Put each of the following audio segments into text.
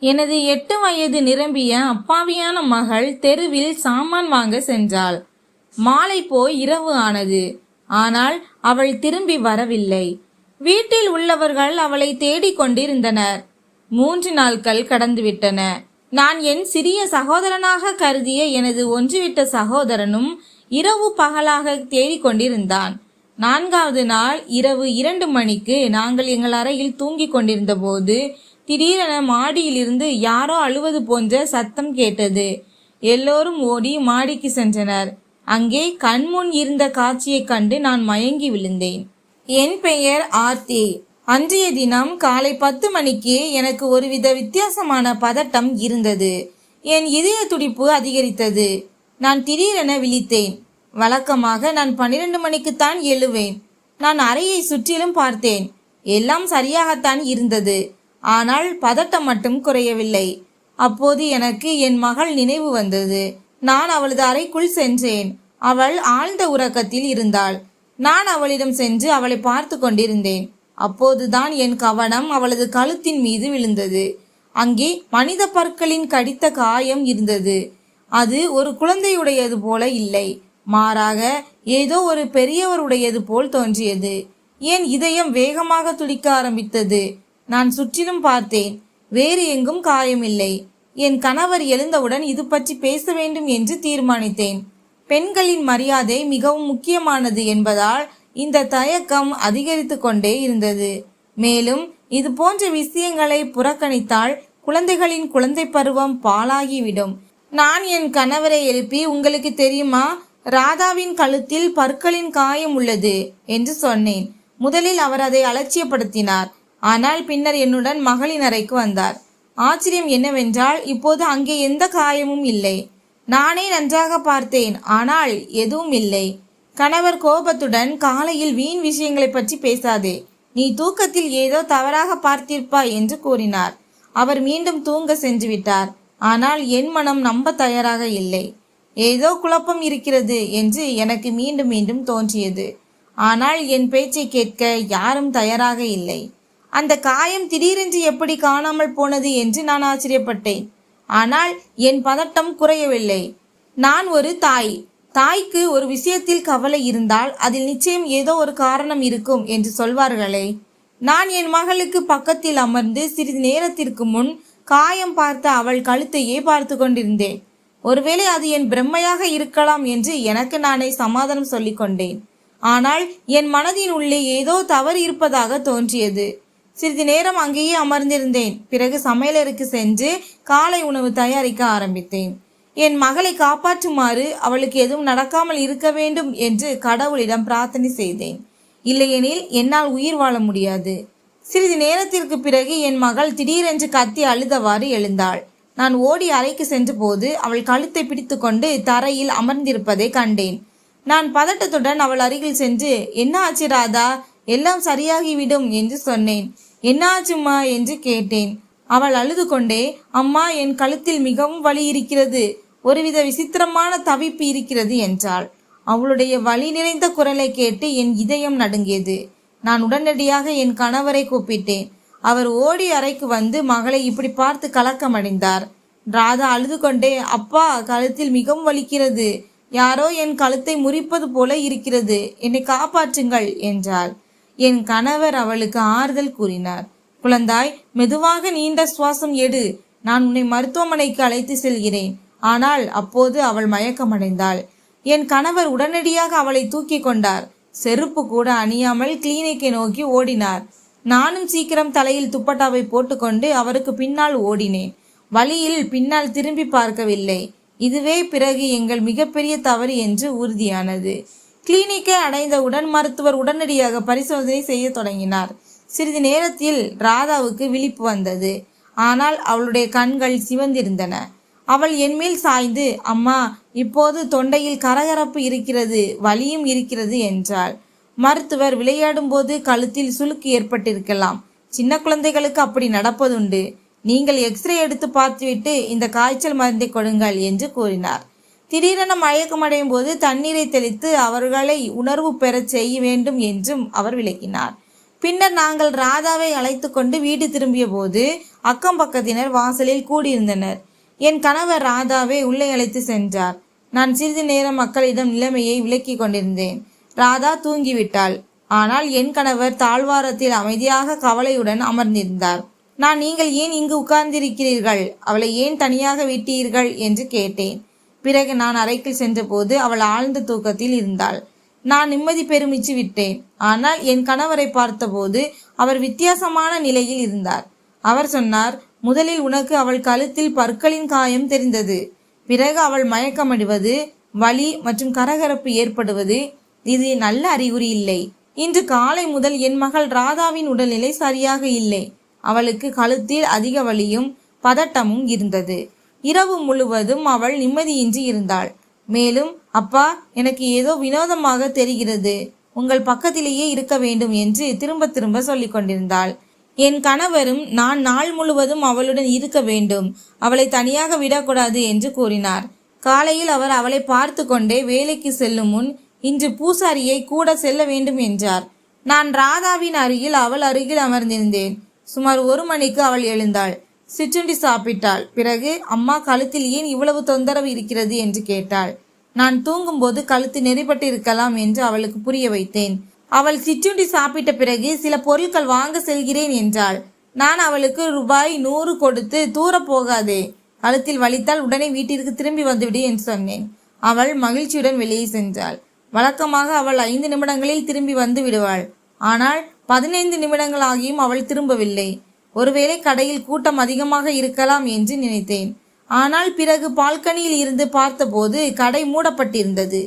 எனது எட்டு வயது நிரம்பிய அப்பாவியான மகள் தெருவில் சாமான் வாங்க சென்றாள். மாலை போய் இரவு ஆனது. ஆனால் அவள் திரும்பி வரவில்லை. வீட்டில் உள்ளவர்கள் அவளை தேடிக் கொண்டிருந்தனர். மூன்று நாட்கள் கடந்துவிட்டன. நான் என் சிறிய சகோதரனாக கருதிய எனது ஒன்றுவிட்ட சகோதரனும் இரவு பகலாக தேடிக் கொண்டிருந்தான். நான்காவது நாள் இரவு இரண்டு மணிக்கு நாங்கள் எங்கள் அறையில் தூங்கிக் கொண்டிருந்த போது திடீரென மாடியிலிருந்து யாரோ அழுவது போன்ற சத்தம் கேட்டது. எல்லோரும் ஓடி மாடிக்கு சென்றனர். அங்கே கண்முன் இருந்த காட்சியைக் கண்டு நான் மயங்கி விழுந்தேன். என் பெயர் ஆர்த்தி. அன்றைய தினம் காலை பத்து மணிக்கு எனக்கு ஒருவித வித்தியாசமான பதட்டம் இருந்தது. என் இதய துடிப்பு அதிகரித்தது. நான் திடீரென விழித்தேன். வழக்கமாக நான் பன்னிரண்டு மணிக்குத்தான் எழுவேன். நான் அறையை சுற்றிலும் பார்த்தேன். எல்லாம் சரியாகத்தான் இருந்தது. ஆனால் பதட்டம் மட்டும் குறையவில்லை. அப்போது எனக்கு என் மகள் நினைவு வந்தது. நான் அவளது அறைக்குள் சென்றேன். அவள் ஆழ்ந்த உறக்கத்தில் இருந்தாள். நான் அவளிடம் சென்று அவளை பார்த்து கொண்டிருந்தேன். அப்போதுதான் என் கவனம் அவளது கழுத்தின் மீது விழுந்தது. அங்கே மனித பற்களின் கடித்த காயம் இருந்தது. அது ஒரு குழந்தையுடையது போல இல்லை. மாறாக ஏதோ ஒரு பெரியவருடையது போல் தோன்றியது. என் இதயம் வேகமாக துடிக்க ஆரம்பித்தது. நான் சுற்றிலும் பார்த்தேன். வேறு எங்கும் காயமில்லை. என் கணவர் எழுந்தவுடன் இது பற்றி பேச வேண்டும் என்று தீர்மானித்தேன். பெண்களின் மரியாதை மிகவும் முக்கியமானது என்பதால் இந்த தயக்கம் அதிகரித்து கொண்டே இருந்தது. மேலும் இது போன்ற விஷயங்களை புறக்கணித்தால் குழந்தைகளின் குழந்தை பருவம் பாழாகிவிடும். நான் என் கணவரை எழுப்பி உங்களுக்கு தெரியுமா? ராதாவின் கழுத்தில் பற்களின் காயம் உள்ளது என்று சொன்னேன். முதலில் அவர் அதை அலட்சியப்படுத்தினார். ஆனால் பின்னர் என்னுடன் மகளின் அறைக்கு வந்தார். ஆச்சரியம் என்னவென்றால் இப்போது அங்கே எந்த காயமும் இல்லை. நானே நன்றாக பார்த்தேன் ஆனால் எதுவும் இல்லை. கணவர் கோபத்துடன் காலையில் வீண் விஷயங்களை பற்றி பேசாதே நீ தூக்கத்தில் ஏதோ தவறாக பார்த்திருப்பாய் என்று கூறினார். அவர் மீண்டும் தூங்க சென்று விட்டார் ஆனால் என் மனம் நம்ப தயாராக இல்லை. ஏதோ குழப்பம் இருக்கிறது என்று எனக்கு மீண்டும் மீண்டும் தோன்றியது. ஆனால் என் பேச்சை கேட்க யாரும் தயாராக இல்லை. அந்த காயம் திடீரென்று எப்படி காணாமல் போனது என்று நான் ஆச்சரியப்பட்டேன். ஆனால் என் பதட்டம் குறையவில்லை. நான் ஒரு தாய். தாய்க்கு ஒரு விஷயத்தில் கவலை இருந்தால் அதில் நிச்சயம் ஏதோ ஒரு காரணம் இருக்கும் என்று சொல்வார்களே. நான் என் மகளுக்கு பக்கத்தில் அமர்ந்து சிறிது நேரத்திற்கு முன் காயம் பார்த்த அவள் கழுத்தையே பார்த்து கொண்டிருந்தேன். ஒருவேளை அது என் பிரம்மையாக இருக்கலாம் என்று எனக்கு நானே சமாதானம் சொல்லிக் கொண்டேன். ஆனால் என் மனதின் உள்ளே ஏதோ தவறு இருப்பதாக தோன்றியது. சிறிது நேரம் அங்கேயே அமர்ந்திருந்தேன். பிறகு சமையலருக்கு சென்று காலை உணவு தயாரிக்க ஆரம்பித்தேன். என் மகளை காப்பாற்றுமாறு அவளுக்கு எதுவும் நடக்காமல் இருக்க வேண்டும் என்று கடவுளிடம் பிரார்த்தனை செய்தேன். இல்லையெனில் என்னால் உயிர் வாழ முடியாது. சிறிது நேரத்திற்கு பிறகு என் மகள் திடீரென்று கத்தி அழுதவாறு எழுந்தாள். நான் ஓடி அறைக்கு சென்றபோது அவள் கழுத்தை பிடித்துக்கொண்டு தரையில் அமர்ந்திருப்பதை கண்டேன். நான் பதட்டத்துடன் அவள் அருகில் சென்று என்ன ஆச்சு ராதா? எல்லாம் சரியாகிவிடும் என்று சொன்னேன். என்னாச்சும்மா என்று கேட்டேன். அவள் அழுது கொண்டே அம்மா என் கழுத்தில் மிகவும் வலி இருக்கிறது. ஒருவித விசித்திரமான தவிப்பு இருக்கிறது என்றாள். அவளுடைய வலி நிறைந்த குரலை கேட்டு என் இதயம் நடுங்கியது. நான் உடனடியாக என் கணவரை கூப்பிட்டேன். அவர் ஓடி அறைக்கு வந்து மகளை இப்படி பார்த்து கலக்கமடைந்தார். ராதா அழுது கொண்டே அப்பா கழுத்தில் மிகவும் வலிக்கிறது. யாரோ என் கழுத்தை முறிப்பது போல இருக்கிறது. என்னை காப்பாற்றுங்கள் என்றாள். என் கணவர் அவளுக்கு ஆறுதல் கூறினார். குழந்தாய் மெதுவாக நீண்ட சுவாசம் எடு. நான் உன்னை மருத்துவமனைக்கு அழைத்து செல்கிறேன். ஆனால் அப்போது அவள் மயக்கமடைந்தாள். என் கணவர் உடனடியாக அவளை தூக்கி கொண்டார். செருப்பு கூட அணியாமல் கிளினிக்கை நோக்கி ஓடினார். நானும் சீக்கிரம் தலையில் துப்பட்டாவை போட்டுக்கொண்டு அவருக்கு பின்னால் ஓடினேன். வழியில் பின்னால் திரும்பி பார்க்கவில்லை. இதுவே பிறகு எங்கள் மிகப்பெரிய தவறு என்று உறுதியானது. கிளினிக்கை அடைந்தவுடன் மருத்துவர் உடனடியாக பரிசோதனை செய்ய தொடங்கினார். சிறிது நேரத்தில் ராதாவுக்கு விழிப்பு வந்தது. ஆனால் அவளுடைய கண்கள் சிவந்திருந்தன. அவள் என்மேல் சாய்ந்து அம்மா இப்போது தொண்டையில் கரகரப்பு இருக்கிறது வலியும் இருக்கிறது என்றாள். மருத்துவர் விளையாடும் போது கழுத்தில் சுளுக்கு ஏற்பட்டிருக்கலாம். சின்ன குழந்தைகளுக்கு அப்படி நடப்பதுண்டு. நீங்கள் எக்ஸ்ரே எடுத்து பார்த்துவிட்டு இந்த காய்ச்சல் மருந்தை கொடுங்கள் என்று கூறினார். திடீரென மயக்கமடையும் போது தண்ணீரை தெளித்து அவர்களை உணர்வு பெறச் செய்ய வேண்டும் என்றும் அவர் விளக்கினார். பின்னர் நாங்கள் ராதாவை அழைத்து கொண்டு வீடு திரும்பிய போது அக்கம் பக்கத்தினர் வாசலில் கூடியிருந்தனர். என் கணவர் ராதாவை உள்ளே அழைத்து சென்றார். நான் சிறிது நேரம் மக்களிடம் நிலைமையை விளக்கி கொண்டிருந்தேன். ராதா தூங்கிவிட்டாள். ஆனால் என் கணவர் தாழ்வாரத்தில் அமைதியாக கவலையுடன் அமர்ந்திருந்தார். நான் நீங்கள் ஏன் இங்கு உட்கார்ந்திருக்கிறீர்கள்? அவளை ஏன் தனியாக விட்டீர்கள்? என்று கேட்டேன். பிறகு நான் அறைக்குள் சென்றபோது அவள் ஆழ்ந்த தூக்கத்தில் இருந்தாள். நான் நிம்மதி பெருமிச்சு விட்டேன். ஆனால் என் கணவரை பார்த்தபோது அவர் வித்தியாசமான நிலையில் இருந்தார். அவர் சொன்னார் முதலில் உனக்கு அவள் கழுத்தில் பற்களின் காயம் தெரிந்தது. பிறகு அவள் மயக்கமடிவது வலி மற்றும் கரகரப்பு ஏற்படுவது. இது நல்ல அறிகுறி இல்லை. இன்று காலை முதல் என் மகள் ராதாவின் உடல்நிலை சரியாக இல்லை. அவளுக்கு கழுத்தில் அதிக வலியும் பதட்டமும் இருந்தது. இரவு முழுவதும் அவள் நிம்மதியின்றி இருந்தாள். மேலும் அப்பா எனக்கு ஏதோ வினோதமாக தெரிகிறது. உங்கள் பக்கத்திலேயே இருக்க வேண்டும் என்று திரும்ப திரும்ப சொல்லிக் கொண்டிருந்தாள். என் கணவரும் நான் நாள் முழுவதும் அவளுடன் இருக்க வேண்டும். அவளை தனியாக விடக்கூடாது என்று கூறினார். காலையில் அவர் அவளை பார்த்து கொண்டே வேலைக்கு செல்லும் முன் இன்று பூசாரியை கூட செல்ல வேண்டும் என்றார். நான் ராதாவின் அருகில் அவள் அருகில் அமர்ந்திருந்தேன். சுமார் ஒரு மணிக்கு அவள் எழுந்தாள். சிற்றுண்டி சாப்பிட்டாள். பிறகு அம்மா கழுத்தில் ஏன் இவ்வளவு தொந்தரவு இருக்கிறது? என்று கேட்டாள். நான் தூங்கும்போது கழுத்து நெறிப்பட்டு இருக்கலாம் என்று அவளுக்கு புரிய வைத்தேன். அவள் சிற்றுண்டி சாப்பிட்ட பிறகு சில பொருட்கள் வாங்க செல்கிறேன் என்றாள். நான் அவளுக்கு ரூபாய் நூறு கொடுத்து தூர போகாதே. கழுத்தில் வலித்தால் உடனே வீட்டிற்கு திரும்பி வந்துவிடு என்று சொன்னேன். அவள் மகிழ்ச்சியுடன் வெளியே சென்றாள். வழக்கமாக அவள் ஐந்து நிமிடங்களில் திரும்பி வந்து விடுவாள். ஆனால் பதினைந்து நிமிடங்கள் ஆகியும் அவள் திரும்பவில்லை. ஒருவேளை கடையில் கூட்டம் அதிகமாக இருக்கலாம் என்று நினைத்தேன். ஆனால் பிறகு பால்கனியில் இருந்து பார்த்தபோது கடை மூடப்பட்டிருந்தது.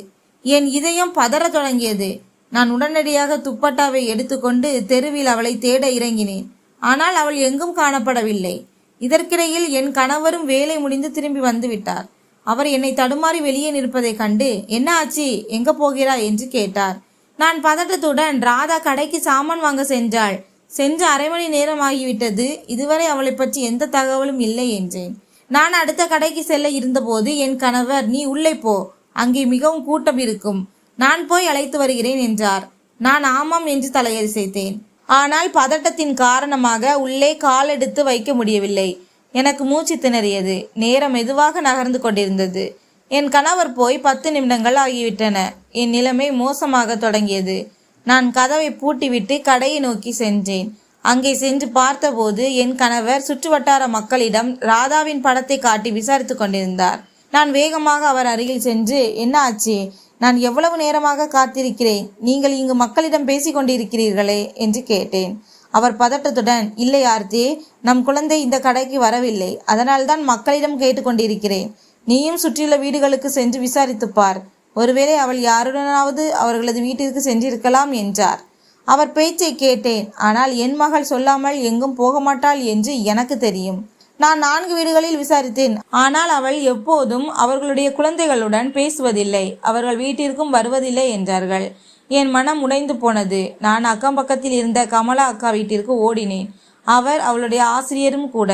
என் இதயம் பதற தொடங்கியது. நான் உடனடியாக துப்பட்டாவை எடுத்துக்கொண்டு தெருவில் அவளை தேட இறங்கினேன். ஆனால் அவள் எங்கும் காணப்படவில்லை. இதற்கிடையில் என் கணவரும் வேலை முடிந்து திரும்பி வந்துவிட்டார். அவர் என்னை தடுமாறி வெளியே நிற்பதைக் கண்டு என்ன ஆச்சு எங்க போகிறாய்? என்று கேட்டார். நான் பதட்டத்துடன் ராதா கடைக்கு சாமான் வாங்க சென்றாள். சென்று அரை மணி நேரம் ஆகிவிட்டது இதுவரை அவளை பற்றி எந்த தகவலும் இல்லை என்றேன். நான் அடுத்த கடைக்கு செல்ல இருந்தபோது என் கணவர் நீ உள்ளே போ. அங்கே மிகவும் கூட்டம் இருக்கும். நான் போய் அழைத்து வருகிறேன் என்றார். நான் ஆமாம் என்று தலையசைத்தேன். ஆனால் பதட்டத்தின் காரணமாக உள்ளே கால் எடுத்து வைக்க முடியவில்லை. எனக்கு மூச்சு திணறியது. நேரம் மெதுவாக நகர்ந்து கொண்டிருந்தது. என் கணவர் போய் பத்து நிமிடங்கள் ஆகிவிட்டன. என் நிலைமை மோசமாக தொடங்கியது. நான் கதவை பூட்டிவிட்டு கடையை நோக்கி சென்றேன். அங்கே சென்று பார்த்தபோது என் கணவர் சுற்றுவட்டார மக்களிடம் ராதாவின் படத்தை காட்டி விசாரித்து கொண்டிருந்தார். நான் வேகமாக அவர் அருகில் சென்று என்ன ஆச்சு? நான் எவ்வளவு நேரமாக காத்திருக்கிறேன்? நீங்கள் இங்கு மக்களிடம் பேசிக் கொண்டிருக்கிறீர்களே? என்று கேட்டேன். அவர் பதட்டத்துடன் இல்லை ஆர்த்தி நம் குழந்தை இந்த கடைக்கு வரவில்லை. அதனால்தான் மக்களிடம் கேட்டுக்கொண்டிருக்கிறேன் நீயும் சுற்றியுள்ள வீடுகளுக்கு சென்று விசாரித்துப் பார். ஒருவேளை அவள் யாருடனாவது அவர்களது வீட்டிற்கு சென்றிருக்கலாம் என்றார். அவர் பேச்சை கேட்டேன். ஆனால் என் மகள் சொல்லாமல் எங்கும் போக மாட்டாள் என்று எனக்கு தெரியும். நான் நான்கு வீடுகளில் விசாரித்தேன். ஆனால் அவள் எப்போதும் அவர்களுடைய குழந்தைகளுடன் பேசுவதில்லை. அவர்கள் வீட்டிற்கும் வருவதில்லை என்றார்கள். என் மனம் உடைந்து போனது. நான் அக்கம் பக்கத்தில் இருந்த கமலா அக்கா வீட்டிற்கு ஓடினேன். அவர் அவளுடைய ஆசிரியரும் கூட.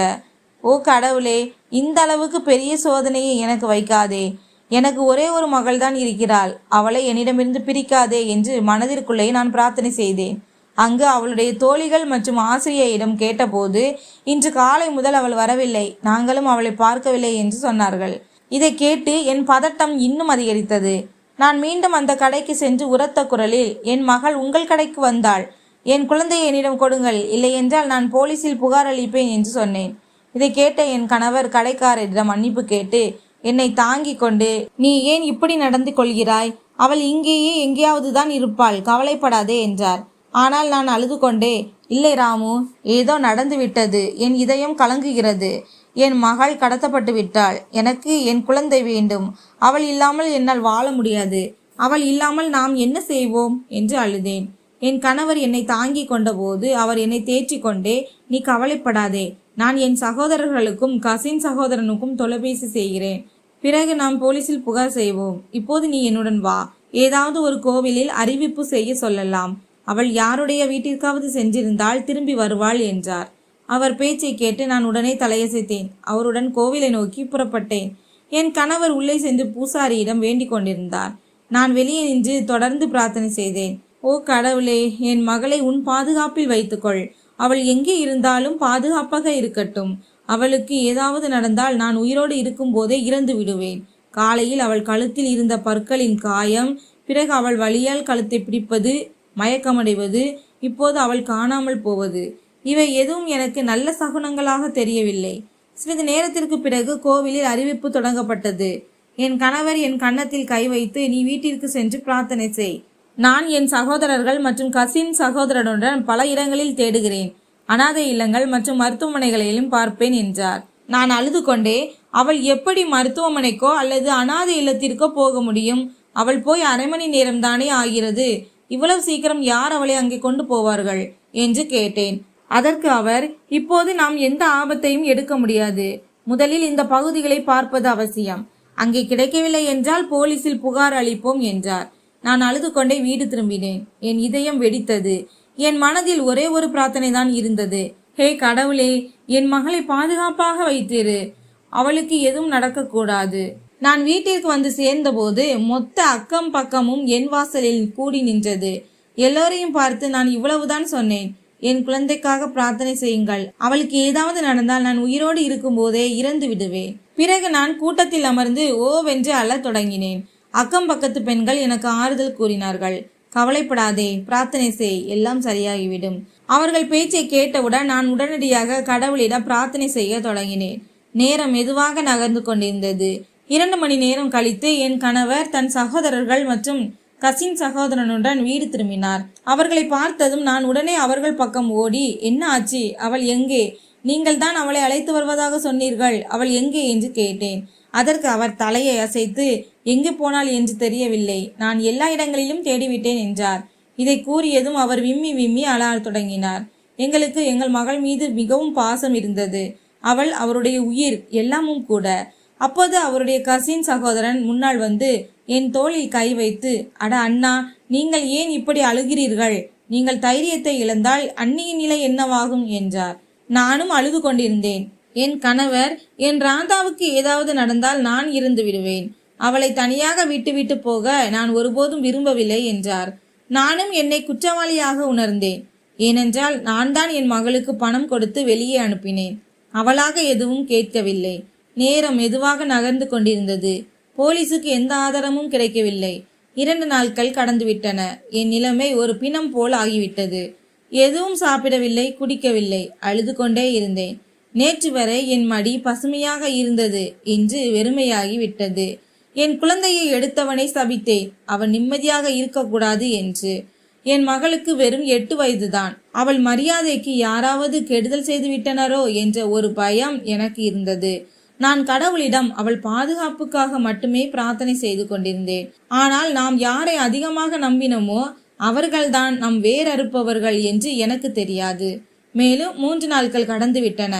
ஓ கடவுளே இந்த அளவுக்கு பெரிய சோதனையை எனக்கு வைக்காதே. எனக்கு ஒரே ஒரு மகள்தான் இருக்கிறாள். அவளை என்னிடமிருந்து பிரிக்காதே என்று மனதிற்குள்ளே நான் பிரார்த்தனை செய்தேன். அங்கு அவளுடைய தோழிகள் மற்றும் ஆசிரியரிடம் கேட்டபோது இன்று காலை முதல் அவள் வரவில்லை. நாங்களும் அவளை பார்க்கவில்லை என்று சொன்னார்கள். இதை கேட்டு என் பதட்டம் இன்னும் அதிகரித்தது. நான் மீண்டும் அந்த கடைக்கு சென்று உரத்த குரலில் என் மகள் உங்கள் கடைக்கு வந்தாள். என் குழந்தையை என்னிடம் கொடுங்கள். இல்லையென்றால் நான் போலீஸில் புகார் அளிப்பேன் என்று சொன்னேன். இதை கேட்ட என் கணவர் கடைக்காரரிடம் மன்னிப்பு கேட்டு என்னை தாங்கிக் கொண்டு நீ ஏன் இப்படி நடந்து கொள்கிறாய்? அவள் இங்கேயே எங்கேயாவது தான் இருப்பாள் கவலைப்படாதே என்றார். ஆனால் நான் அழுது கொண்டே இல்லை ராமு ஏதோ நடந்து விட்டது என் இதயம் கலங்குகிறது என் மகள் கடத்தப்பட்டு விட்டாள் எனக்கு என் குழந்தை வேண்டும் அவள் இல்லாமல் என்னால் வாழ முடியாது அவள் இல்லாமல் நாம் என்ன செய்வோம்? என்று அழுதேன். என் கணவர் என்னை தாங்கி கொண்டபோது அவர் என்னை தேற்றிக்கொண்டே நீ கவலைப்படாதே நான் என் சகோதரர்களுக்கும் கசின் சகோதரனுக்கும் தொலைபேசி செய்கிறேன். பிறகு நாம் போலீசில் புகார் செய்வோம். இப்போது நீ என்னுடன் வா. ஏதாவது ஒரு கோவிலில் அறிவிப்பு செய்ய சொல்லலாம். அவள் யாருடைய வீட்டிற்காவது சென்றிருந்தால் திரும்பி வருவாள் என்றார். அவர் பேச்சை கேட்டு நான் உடனே தலையசைத்தேன். அவருடன் கோவிலை நோக்கி புறப்பட்டேன். என் கணவர் உள்ளே சென்று பூசாரியிடம் வேண்டிக் கொண்டிருந்தார். நான் வெளியே நின்று தொடர்ந்து பிரார்த்தனை செய்தேன். ஓ கடவுளே என் மகளை உன் பாதுகாப்பில் வைத்துக்கொள். அவள் எங்கே இருந்தாலும் பாதுகாப்பாக இருக்கட்டும். அவளுக்கு ஏதாவது நடந்தால் நான் உயிரோடு இருக்கும்போதே இறந்து விடுவேன். காலையில் அவள் கழுத்தில் இருந்த பற்களின் காயம் பிறகு அவள் வலியால் கழுத்தை பிடிப்பது மயக்கமடைவது இப்போது அவள் காணாமல் போவது. இவை எதுவும் எனக்கு நல்ல சகுனங்களாக தெரியவில்லை. சிறிது நேரத்திற்கு பிறகு கோவிலில் அறிவிப்பு தொடங்கப்பட்டது. என் கணவர் என் கன்னத்தில் கை வைத்து நீ வீட்டிற்கு சென்று பிரார்த்தனை செய். நான் என் சகோதரர்கள் மற்றும் கசின் சகோதரனுடன் பல இடங்களில் தேடுகிறேன். அனாதை இல்லங்கள் மற்றும் மருத்துவமனைகளிலும் பார்ப்பேன் என்றார். நான் அழுது கொண்டே அவள் எப்படி மருத்துவமனைக்கோ அல்லது அனாதை இல்லத்திற்கோ போக முடியும்? அவள் போய் அரை மணி நேரம் தானே ஆகிறது? இவ்வளவு சீக்கிரம் யார் அவளை அங்கே கொண்டு போவார்கள்? என்று கேட்டேன். அதற்கு அவர் இப்போது நாம் எந்த ஆபத்தையும் எடுக்க முடியாது. முதலில் இந்த பகுதிகளை பார்ப்பது அவசியம். அங்கே கிடைக்கவில்லை என்றால் போலீசில் புகார் அளிப்போம் என்றார். நான் அழுது கொண்டே வீடு திரும்பினேன். என் இதயம் வெடித்தது. என் மனதில் ஒரே ஒரு பிரார்த்தனை தான் இருந்தது. ஹே கடவுளே என் மகளை பாதுகாப்பாக வைத்திரு. அவளுக்கு எதுவும் நடக்கக்கூடாது. நான் வீட்டிற்கு வந்து சேர்ந்தபோது மொத்த அக்கம் பக்கமும் என் வாசலில் கூடி நின்றது. எல்லோரையும் பார்த்து நான் இவ்வளவுதான் சொன்னேன். என் குழந்தைக்காக பிரார்த்தனை செய்யுங்கள். அவளுக்கு ஏதாவது நடந்தால் நான் உயிரோடு இருக்கும்போதே இறந்து விடுவேன் பிறகு நான் கூட்டத்தில் அமர்ந்து ஓவென்று அழத் தொடங்கினேன். அக்கம் பக்கத்து பெண்கள் எனக்கு ஆறுதல் கூறினார்கள். கவலைப்படாதே பிரார்த்தனை செய் எல்லாம் சரியாகிவிடும். அவர்கள் பேச்சை கேட்டவுடன் நான் உடனடியாக கடவுளிடம் பிரார்த்தனை செய்ய தொடங்கினேன். நேரம் மெதுவாக நகர்ந்து கொண்டிருந்தது. இரண்டு மணி நேரம் கழித்து என் கணவர் தன் சகோதரர்கள் மற்றும் கசின் சகோதரனுடன் வீடு திரும்பினார். அவர்களை பார்த்ததும் நான் உடனே அவர்கள் பக்கம் ஓடி என்ன ஆச்சு? அவள் எங்கே? நீங்கள் தான் அவளை அழைத்து வருவதாக சொன்னீர்கள். அவள் எங்கே என்று கேட்டேன். அதற்கு அவர் தலையை அசைத்து எங்கே போனாள் என்று தெரியவில்லை. நான் எல்லா இடங்களிலும் தேடிவிட்டேன் என்றார். இதை கூறியதும் அவர் விம்மி விம்மி அழத் தொடங்கினார். எங்களுக்கு எங்கள் மகள் மீது மிகவும் பாசம் இருந்தது. அவள் அவருடைய உயிர் எல்லாமும் கூட. அப்போது அவருடைய கசின் சகோதரன் முன்னால் வந்து என் தோளில் கை வைத்து அட அண்ணா நீங்கள் ஏன் இப்படி அழுகிறீர்கள்? நீங்கள் தைரியத்தை இழந்தால் அன்னியின் நிலை என்னவாகும்? என்றார். நானும் அழுது கொண்டிருந்தேன் என் கணவர் என் ராதாவுக்கு ஏதாவது நடந்தால் நான் இருந்து விடுவேன். அவளை தனியாக விட்டுவிட்டு போக நான் ஒருபோதும் விரும்பவில்லை என்றார். நானும் என்னை குற்றவாளியாக உணர்ந்தேன். ஏனென்றால் நான் தான் என் மகளுக்கு பணம் கொடுத்து வெளியே அனுப்பினேன். அவளாக எதுவும் கேட்கவில்லை. நேரம் மெதுவாக நகர்ந்து கொண்டிருந்தது. போலீசுக்கு எந்த ஆதாரமும் கிடைக்கவில்லை. இரண்டு நாட்கள் கடந்துவிட்டன. என் நிலைமை ஒரு பிணம் போல் ஆகிவிட்டது. எதுவும் சாப்பிடவில்லை குடிக்கவில்லை. அழுது கொண்டே இருந்தேன். நேற்று வரை என் மடி பசுமையாக இருந்தது இன்று வெறுமையாகி விட்டது. என் குழந்தையை எடுத்தவனை சபித்தேன். அவன் நிம்மதியாக இருக்கக்கூடாது என்று. என் மகளுக்கு வெறும் எட்டு வயதுதான். அவள் மரியாதைக்கு யாராவது கெடுதல் செய்து விட்டனரோ என்ற ஒரு பயம் எனக்கு இருந்தது. நான் கடவுளிடம் அவள் பாதுகாப்புக்காக மட்டுமே பிரார்த்தனை செய்து கொண்டிருந்தேன். ஆனால் நாம் யாரை அதிகமாக நம்பினோமோ அவர்கள்தான் நம் வேறறுப்பவர்கள் என்று எனக்கு தெரியாது. மேலும் மூன்று நாட்கள் கடந்துவிட்டன.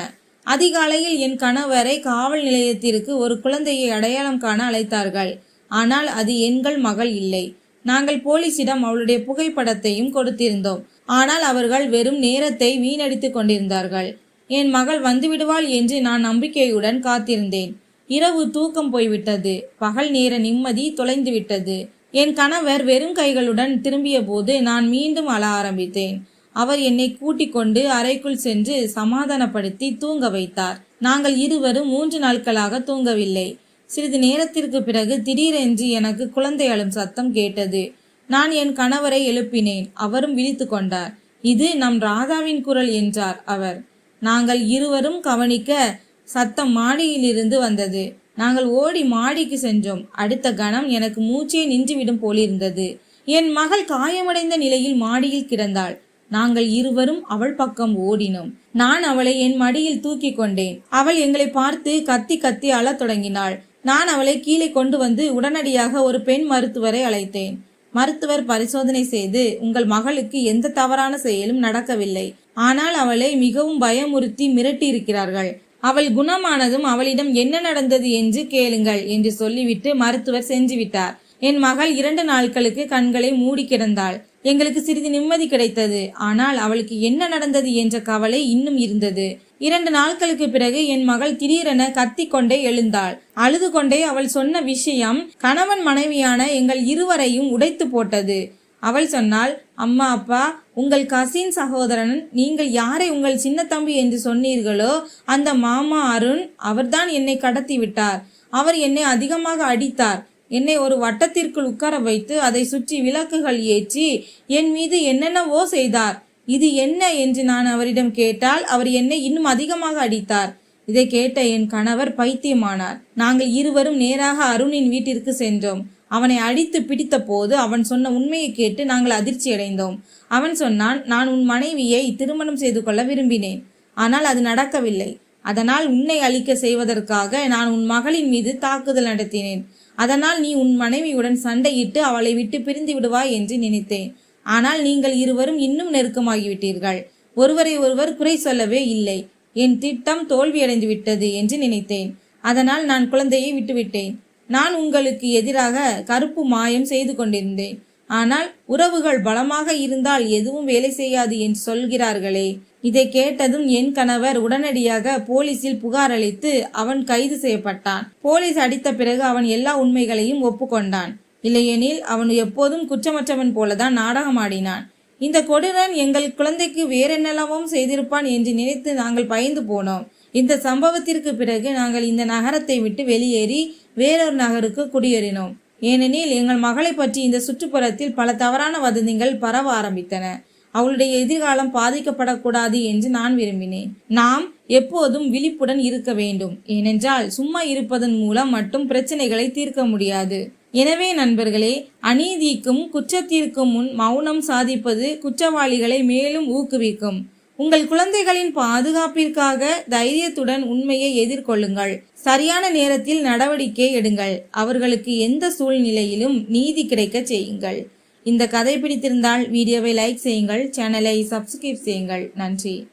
அதிகாலையில் என் கணவரை காவல் நிலையத்திற்கு ஒரு குழந்தையை அடையாளம் காண அழைத்தார்கள். ஆனால் அது எங்கள் மகள் இல்லை. நாங்கள் போலீசிடம் அவளுடைய புகைப்படத்தையும் கொடுத்திருந்தோம். ஆனால் அவர்கள் வெறும் நேரத்தை வீணடித்துக் கொண்டிருந்தார்கள். என் மகள் வந்துவிடுவாள் என்று நான் நம்பிக்கையுடன் காத்திருந்தேன். இரவு தூக்கம் போய்விட்டது. பகல் நேர நிம்மதி தொலைந்து விட்டது என் கணவர் வெறும் கைகளுடன் திரும்பிய போது நான் மீண்டும் அழ ஆரம்பித்தேன். அவர் என்னை கூட்டிக் கொண்டு அறைக்குள் சென்று சமாதானப்படுத்தி தூங்க வைத்தார். நாங்கள் இருவரும் மூன்று நாட்களாக தூங்கவில்லை. சிறிது நேரத்திற்கு பிறகு திடீரென்று எனக்கு குழந்தை அழும் சத்தம் கேட்டது. நான் என் கணவரை எழுப்பினேன். அவரும் விழித்து கொண்டார். இது நம் ராதாவின் குரல் என்றார் அவர். நாங்கள் இருவரும் கவனிக்க சத்தம் மாடியிலிருந்து வந்தது. நாங்கள் ஓடி மாடிக்கு சென்றோம். அடுத்த கணம் எனக்கு மூச்சே நின்றுவிடும் போலிருந்தது. என் மகள் காயமடைந்த நிலையில் மாடியில் கிடந்தாள். நாங்கள் இருவரும் அவள் பக்கம் ஓடினோம். நான் அவளை என் மடியில் தூக்கி கொண்டேன். அவள் எங்களை பார்த்து கத்தி கத்தி அழத் தொடங்கினாள். நான் அவளை கீழே கொண்டு வந்து உடனடியாக ஒரு பெண் மருத்துவரை அழைத்தேன். மருத்துவர் பரிசோதனை செய்து உங்கள் மகளுக்கு எந்த தவறான செயலும் நடக்கவில்லை. ஆனால் அவளை மிகவும் பயமுறுத்தி மிரட்டி இருக்கிறார்கள் அவள் குணமானதும் அவளிடம் என்ன நடந்தது என்று கேளுங்கள் என்று சொல்லிவிட்டு மருத்துவர் செஞ்சுவிட்டார். என் மகள் இரண்டு நாட்களுக்கு கண்களை மூடி கிடந்தாள். எங்களுக்கு சிறிது நிம்மதி கிடைத்தது. ஆனால் அவளுக்கு என்ன நடந்தது என்ற கவலை இன்னும் இருந்தது. இரண்டு நாட்களுக்கு பிறகு என் மகள் திடீரென கத்திக்கொண்டே எழுந்தாள். அழுது கொண்டே அவள் சொன்ன விஷயம் கணவன் மனைவியான எங்கள் இருவரையும் உடைத்து போட்டது. அவள் சொன்னாள் அம்மா அப்பா உங்கள் கசின் சகோதரன் நீங்கள் யாரை உங்கள் சின்ன தம்பி என்று சொன்னீர்களோ அந்த மாமா அருண் அவர்தான் என்னை கடத்தி விட்டார். அவர் என்னை அதிகமாக அடித்தார். என்னை ஒரு வட்டத்திற்குள் உட்கார வைத்து அதை சுற்றி விளக்குகள் ஏற்றி என் மீது என்னென்னவோ செய்தார். இது என்ன? என்று நான் அவரிடம் கேட்டால் அவர் என்னை இன்னும் அதிகமாக அடித்தார். இதை கேட்ட என் கணவர் பைத்தியமானார். நாங்கள் இருவரும் நேராக அருணின் வீட்டிற்கு சென்றோம். அவனை அடித்து பிடித்த போது அவன் சொன்ன உண்மையை கேட்டு நாங்கள் அதிர்ச்சி அடைந்தோம். அவன் சொன்னான் நான் உன் மனைவியை திருமணம் செய்து கொள்ள விரும்பினேன். ஆனால் அது நடக்கவில்லை. அதனால் உன்னை அழிக்க செய்வதற்காக நான் உன் மகளின் மீது தாக்குதல் நடத்தினேன். அதனால் நீ உன் மனைவியுடன் சண்டையிட்டு அவளை விட்டு பிரிந்து விடுவாய் என்று நினைத்தேன். ஆனால் நீங்கள் இருவரும் இன்னும் நெருக்கமாகிவிட்டீர்கள். ஒருவரை ஒருவர் குறை சொல்லவே இல்லை. என் திட்டம் தோல்வியடைந்து விட்டது என்று நினைத்தேன். அதனால் நான் குழந்தையை விட்டுவிட்டேன். நான் உங்களுக்கு எதிராக கருப்பு மாயம் செய்து கொண்டிருந்தேன். ஆனால் உறவுகள் பலமாக இருந்தால் எதுவும் வேலை செய்யாது என்று சொல்கிறார்களே. இதை கேட்டதும் என் கணவர் உடனடியாக போலீசில் புகார் அளித்து அவன் கைது செய்யப்பட்டான். போலீஸ் அடித்த பிறகு அவன் எல்லா உண்மைகளையும் ஒப்புக்கொண்டான். இல்லையெனில் அவன் எப்போதும் குற்றமற்றவன் போலதான் நாடகமாடினான் இந்த கொடூரன் எங்கள் குழந்தைக்கு வேறென்னெல்லாவும் செய்திருப்பான் என்று நினைத்து நாங்கள் பயந்து போனோம். இந்த சம்பவத்திற்கு பிறகு நாங்கள் இந்த நகரத்தை விட்டு வெளியேறி வேறொரு நகருக்கு குடியேறினோம். ஏனெனில் எங்கள் மகளை பற்றி இந்த சுற்றுப்புறத்தில் பல தவறான வதந்திகள் பரவ ஆரம்பித்தன. அவளுடைய எதிர்காலம் பாதிக்கப்படக்கூடாது என்று நான் விரும்பினேன். நாம் எப்போதும் விழிப்புடன் இருக்க வேண்டும். ஏனென்றால் சும்மா இருப்பதன் மூலம் மட்டும் பிரச்சனைகளை தீர்க்க முடியாது. எனவே நண்பர்களே அநீதிக்கும் குற்றத்திற்கும் முன் மௌனம் சாதிப்பது குற்றவாளிகளை மேலும் ஊக்குவிக்கும். உங்கள் குழந்தைகளின் பாதுகாப்பிற்காக தைரியத்துடன் உண்மையை எதிர்கொள்ளுங்கள். சரியான நேரத்தில் நடவடிக்கை எடுங்கள். அவர்களுக்கு எந்த சூழ்நிலையிலும் நீதி கிடைக்க செய்யுங்கள். இந்த கதை பிடித்திருந்தால் வீடியோவை லைக் செய்யுங்கள். சேனலை சப்ஸ்கிரைப் செய்யுங்கள். நன்றி.